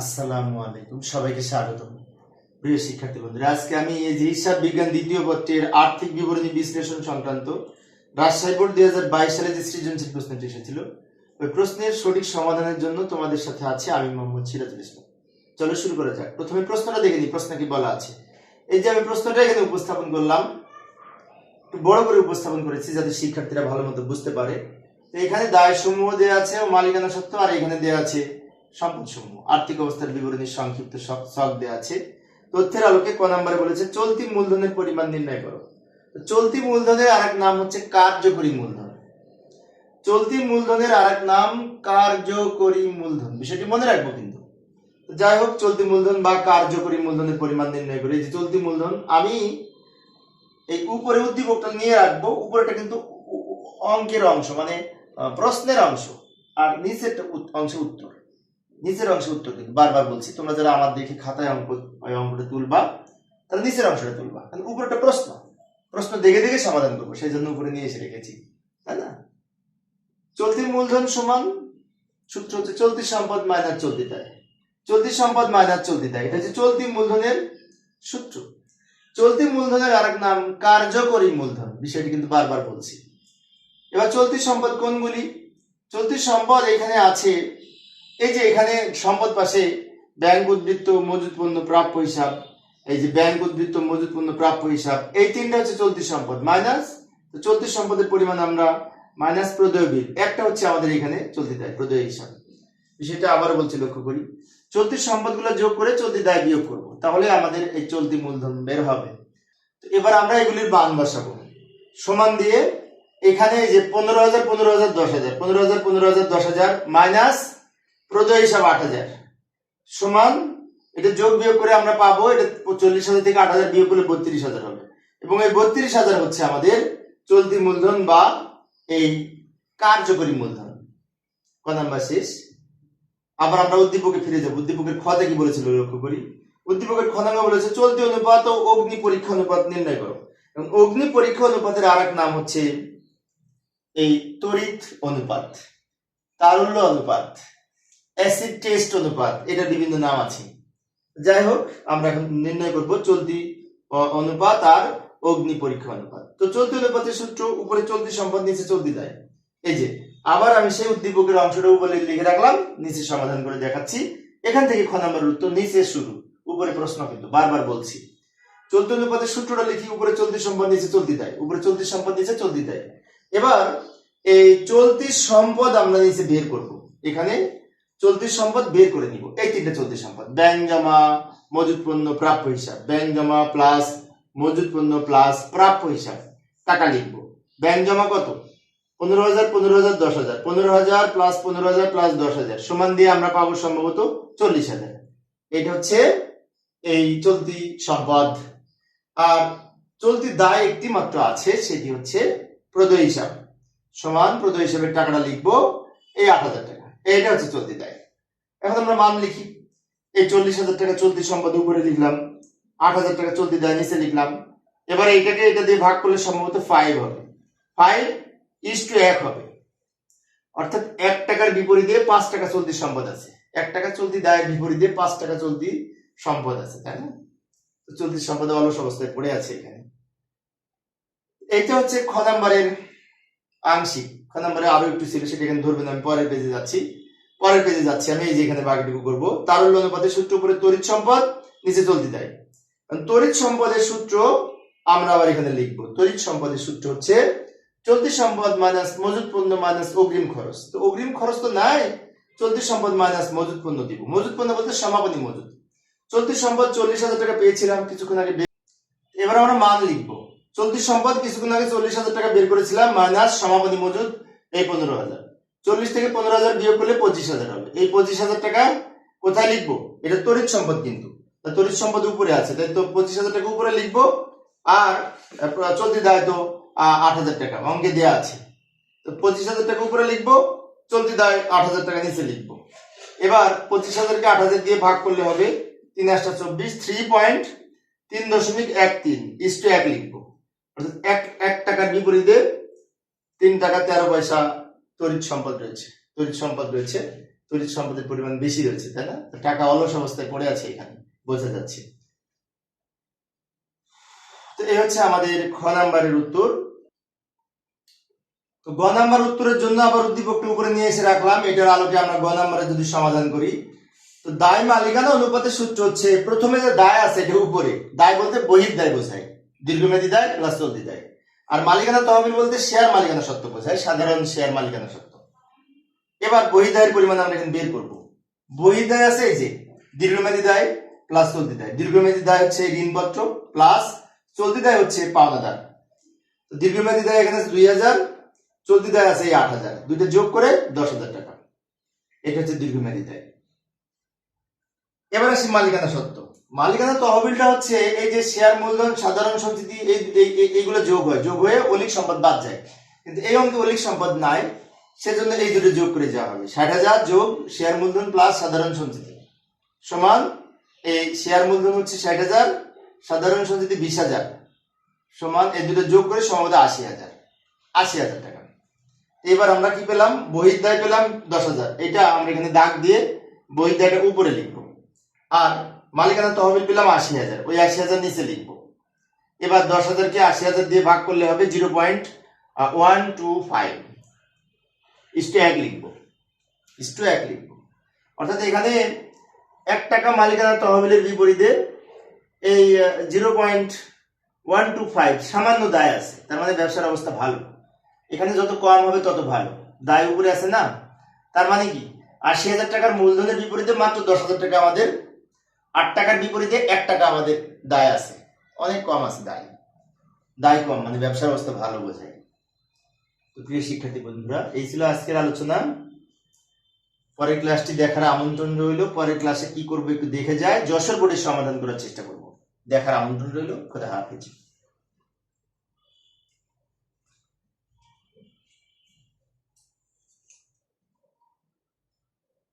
আসসালামু আলাইকুম, সবাইকে স্বাগতম। প্রিয় শিক্ষার্থী বন্ধুরা, আজকে আমি এই যে হিসাব বিজ্ঞান দ্বিতীয় পত্রের আর্থিক বিবরণী বিশ্লেষণ সংক্রান্ত রাজশাহী বোর্ড দুই হাজার বাইশ সালে যে সৃজনশীল প্রশ্নটি এসেছিল, ওই প্রশ্নের সঠিক সমাধানের জন্য তোমাদের সাথে আছে আমি মোহাম্মদ সিরাজুল ইসলাম। চলো শুরু করা যাক। প্রথমে প্রশ্নটা দেখে নিই, প্রশ্ন কি বলা আছে? এই যে আমি প্রশ্নটা এখানে উপস্থাপন করলাম বড় করে উপস্থাপন করেছি যাতে শিক্ষার্থীরা ভালো মতো বুঝতে পারে। তো এখানে দায় সমূহ দেওয়া আছে ও মালিকানা সত্ত্ব আর এখানে দেওয়া আছে সম্পদ সমূহ আর্থিক অবস্থার বিবরণীর সংক্ষিপ্ত ছক দেওয়া আছে তথ্যের আলোকে ক নম্বরে বলেছে চলতি মূলধনের পরিমাণ নির্ণয় করো চলতি মূলধনের আরেক নাম হচ্ছে কার্যকরী মূলধন চলতি মূলধনের আরেক নাম কার্যকরী মূলধন বিষয়টি মনে রাখব কিন্তু যাই হোক চলতি মূলধন বা কার্যকরী মূলধনের পরিমাণ নির্ণয় করে যে চলতি মূলধন আমি এই উপরে উদ্দীপকটা নিয়ে রাখব উপরেটা কিন্তু অঙ্কের অংশ মানে প্রশ্নের অংশ আর নিচের অংশ উত্তর নিচের অংশ উত্তর কিন্তু বারবার বলছি, তোমরা যারা আমার দেখে খাতায় অঙ্ক ওই অঙ্কটা তুলবা, তাহলে নিচের অংশটা তুলবা। কারণ উপরটা প্রশ্ন। প্রশ্ন দেখে দেখে সমাধান করব, সেই জন্য উপরে নিয়ে এসে রেখেছি। তাই না? চলতি মূলধন সমান সূত্র হচ্ছে চলতি সম্পদ মাইনাস চলতি দায়। চলতি সম্পদ মাইনাস চলতি দায়, এটা হচ্ছে চলতি মূলধনের সূত্র। চলতি মূলধনের আরেক নাম, কার্যকরী মূলধন। বিষয়টি কিন্তু বারবার বলছি। এবার চলতি সম্পদ কোনগুলি? চলতি সম্পদ এখানে আছে এই যে এখানে সম্পদ পাশে ব্যাংক উদ্বৃত্ত মজুত পণ্য প্রাপ্য হিসাব, এই যে ব্যাংক উদ্বৃত্ত মজুত পণ্য প্রাপ্য হিসাব, এই তিনটা হচ্ছে চলতি সম্পদ। মাইনাস চলতি সম্পদের পরিমাণ আমরা মাইনাস প্রদেয় বিল একটা হচ্ছে আমাদের এখানে চলতি দায়, প্রদেয় হিসাব। বিষয়টা আবারও বলছি লক্ষ্য করি। চলতি সম্পদগুলো যোগ করে চলতি দায় বিয়োগ করব, তাহলে আমাদের এই চলতি মূলধন বের হবে। এবার আমরা এগুলির মান বসাবো। সমান দিয়ে এখানে যে পনেরো হাজার পনেরো হাজার, দশ হাজার, পনেরো হাজার পনেরো হাজার, দশ হাজার, মাইনাস প্রদেয় হিসাব আট হাজার। সমান, এটা যোগ বিয়োগ করে আমরা পাবো, এটা চল্লিশ হাজার থেকে আট হাজার বিয়োগ করলে বত্রিশ হাজার হবে। এবং এই বত্রিশ হাজার হচ্ছে আমাদের চলতি মূলধন বা এই কার্যকরী মূলধন। ক নাম্বার শেষ। আবার আমরা উদ্দীপকে ফিরে যাব। উদ্দীপকের খতে কি বলেছিল লক্ষ্য করি? উদ্দীপকের খ বলেছে, চলতি অনুপাত ও অগ্নি পরীক্ষা অনুপাত নির্ণয় করো। এবং অগ্নি পরীক্ষা অনুপাতের আর নাম হচ্ছে এই তড়িৎ অনুপাত, তারুল্য অনুপাত। অ্যাসিড টেস্ট অনুপাত এটা বিভিন্ন নাম আছে। যাই হোক আমরা এখন নির্ণয় করব চলতি অনুপাত আর অগ্নি পরীক্ষা অনুপাত। তো চলতি অনুপাতের সূত্র, উপরে চলতি সম্পদ, নিচে চলতি দেয়। এই যে, আবার আমি সেই উদ্দীপকের অংশটা উপরে লিখে রাখলাম, নিচে সমাধান করে দেখাচ্ছি। এখান থেকে খ নাম্বার উত্তর নিচে শুরু, উপরে প্রশ্ন কিন্তু বারবার বলছি। চলতি অনুপাতের সূত্রটা লিখি, উপরে চলতি সম্পদ, নিচে চলতি দেয়। উপরে চলতি সম্পদ, নিচে চলতি দেয়। এবার, এই চলতি সম্পদ আমরা নিচে বের করব। এখানে চলতি সম্পদ বের করে নিব। এই তিনটা চলতি সম্পদ। ব্যাংক জমা, মজুত পণ্য, প্রাপ্য হিসাব। ব্যাংক জমা প্লাস মজুত পণ্য প্লাস প্রাপ্য হিসাব। টাকা লিখব। ব্যাংক জমা কত? পনেরো হাজার পনেরো হাজার, দশ হাজার। পনেরো হাজার প্লাস পনেরো হাজার প্লাস দশ হাজার। সমান দিয়ে আমরা পাবো সম্ভবত চল্লিশ হাজার। এটা হচ্ছে এই চলতি সম্পদ। আর চলতি দায় একটি মাত্র আছে, সেটি হচ্ছে প্রদয় হিসাব। সমান প্রদয় হিসাবের টাকাটা লিখব, এই আট হাজার টাকা। এইটা হচ্ছে চলতি দায় এখন আমরা মান লিখি। এই চল্লিশ হাজার টাকা চলতি সম্পদ উপরে লিখলাম। আট হাজার টাকা চলতি দায় নিচে লিখলাম। এবার এইটাকে এটা দিয়ে ভাগ করলে সম্ভবত ফাইভ হবে। ফাইভ ইস টু এক হবে। অর্থাৎ এক টাকার বিপরীতে পাঁচ টাকা চলতি সম্পদ আছে। এক টাকা চলতি দায়ের বিপরীতে পাঁচ টাকা চলতি সম্পদ আছে, তাই না? চলতি সম্পদ অলস অবস্থায় পড়ে আছে এখানে। এইটা হচ্ছে খ নাম্বারের আংশিক। খ নাম্বারে আরও একটু ছিল সেটা এখানে ধরবেন, আমি পরের পেজে যাচ্ছি। পরের পেজে যাচ্ছি, আমি এই যে এখানে বাকিটুকু করব। তারল্য অনুপাতের সূত্র উপরে তড়িৎ সম্পদ, নিচে চলতি দেয় তড়িৎ সম্পদের সূত্র আমরা আবার এখানে লিখব। তড়িৎ সম্পদের সূত্র হচ্ছে, চলতি সম্পদ মাইনাস মজুত পণ্য মাইনাস অগ্রিম খরচ। তো অগ্রিম খরচ তো নাই, চলতি সম্পদ মাইনাস মজুত পণ্য দিব। মজুত পণ্য বলতে সমাপনী মজুত। চলতি সম্পদ চল্লিশ হাজার টাকা পেয়েছিলাম, কিছুক্ষণ আগে এবার আমরা মান লিখব। চলতি সম্পদ কিছুক্ষণ আগে চল্লিশ হাজার টাকা বের করেছিলাম, মাইনাস সমাপনী মজুত এই পনেরো হাজার। চল্লিশ থেকে পনেরো হাজার বিয়োগ করলে পঁচিশ হাজার হবে। এই পঁচিশ হাজার টাকা কোথায় লিখব? এটা তড়িৎ সম্পদ কিন্তু। তা তড়িৎ সম্পদ উপরে আছে, তাই তো পঁচিশ হাজার টাকা উপরে লিখব, আর চলতি দায় তো আট হাজার টাকা, অঙ্কে দেওয়া আছে। তো পঁচিশ হাজার টাকা উপরে লিখব, চলতি দায় আট হাজার টাকা নিচে লিখব। এবার পঁচিশ হাজারকে আট হাজার দিয়ে ভাগ করলে হবে তিন আটটা চব্বিশ থ্রি পয়েন্ট তিন দশমিক এক তিন ইস টু এক লিখব। অর্থাৎ এক এক টাকার বিপরীতে তিন টাকা তেরো পয়সা তড়িৎ সম্পদ রয়েছে, তড়িৎ সম্পদ রয়েছে, তড়িৎ সম্পদের পরিমাণ বেশি রয়েছে, তাই না? টাকা অলস অবস্থায় পড়ে আছে এখানে, বোঝা যাচ্ছে। তো এই হচ্ছে আমাদের খ নাম্বারের উত্তর। তো গ নাম্বার উত্তরের জন্য আবার উদ্দীপকটি উপরে নিয়ে এসে রাখলাম, এটার আলোকে আমরা গ নাম্বারে যদি সমাধান করি। তো দায় মালিকানা অনুপাতের সূত্র হচ্ছে, প্রথমে যে দায় আছে এটা উপরে, দায় বলতে বহির দায় বোঝায়। দীর্ঘমেয়াদী দায় প্লাস চলতি দায়। আর মালিকানা তহবিল বলতে শেয়ার মালিকানা সত্ত্ব বোঝায়, সাধারণ শেয়ার মালিকানা সত্ত্ব। এবার বহির্দায়ের পরিমাণ আমরা এখানে বের করব। বহির্দায় আছে এই যে, দীর্ঘমেয়াদী দায় প্লাস চলতি দায়। দীর্ঘমেয়াদী দায় হচ্ছে ঋণপত্র প্লাস চলতি দায় হচ্ছে পাওনাদার। দীর্ঘমেয়াদী দায় এখানে দুই হাজার, চলতি দায় আছে এই আট হাজার। দুইটা যোগ করে দশ হাজার টাকা। এটা হচ্ছে দীর্ঘমেয়াদী দায়। এবার আসি মালিকানা সত্ত্ব মালিকানা তহবিলটা হচ্ছে এই যে শেয়ার মূলধন, সাধারণ এই- এইগুলো যোগ হয়। যোগ হয়ে অলিক সম্পদ বাদ যায়। কিন্তু এই অঙ্কে অলিক সম্পদ নাই, সেজন্য এই দুটো যোগ করে যাওয়া হবে। ষাট হাজার যোগ শেয়ার মূলধন প্লাস সাধারণ সঞ্চিতি। সমান এই শেয়ার মূলধন হচ্ছে ষাট হাজার, সাধারণ সঞ্চিতি বিশ হাজার। সমান এই দুটো যোগ করে সমাবেদ আশি হাজার। আশি হাজার টাকা। এবার আমরা কি পেলাম? বহির্দায় পেলাম দশ হাজার। এটা আমরা এখানে দাগ দিয়ে বহির্দায়টা উপরে লিখব। আর মালিকানা তহবিল পেলাম আশি হাজার, ওই আশি হাজার নিচে লিখব। এবার দশ হাজারকে আশি হাজার দিয়ে ভাগ করলে হবে zero point one two five. Is to এক লিখব। ইস্টু এক লিখব। অর্থাৎ এখানে এক টাকা মালিকানা তহবিলের বিপরীতে এই zero point one two five সামান্য দায় আছে, তার মানে ব্যবসার অবস্থা ভালো। এখানে যত কম হবে তত ভালো। দায় উপরে আছে না? তার মানে কি? আশি হাজার টাকার মূলধনের বিপরীতে মাত্র দশ হাজার টাকা আমাদের আট টাকার বিপরীতে এক টাকা আমাদের দায় আছে। অনেক কম আছে দায়। দায় কম মানে ব্যবসার অবস্থা ভালো বোঝায়। তো প্রিয় শিক্ষার্থী বন্ধুরা, এই ছিল আজকের আলোচনা। পরের ক্লাসটি দেখার আমন্ত্রণ রইল। পরের ক্লাসে কি করব একটু দেখে যায়। যশোর বোর্ডের সমাধান করার চেষ্টা করব। দেখার আমন্ত্রণ রইল। খোদা হাফিজ।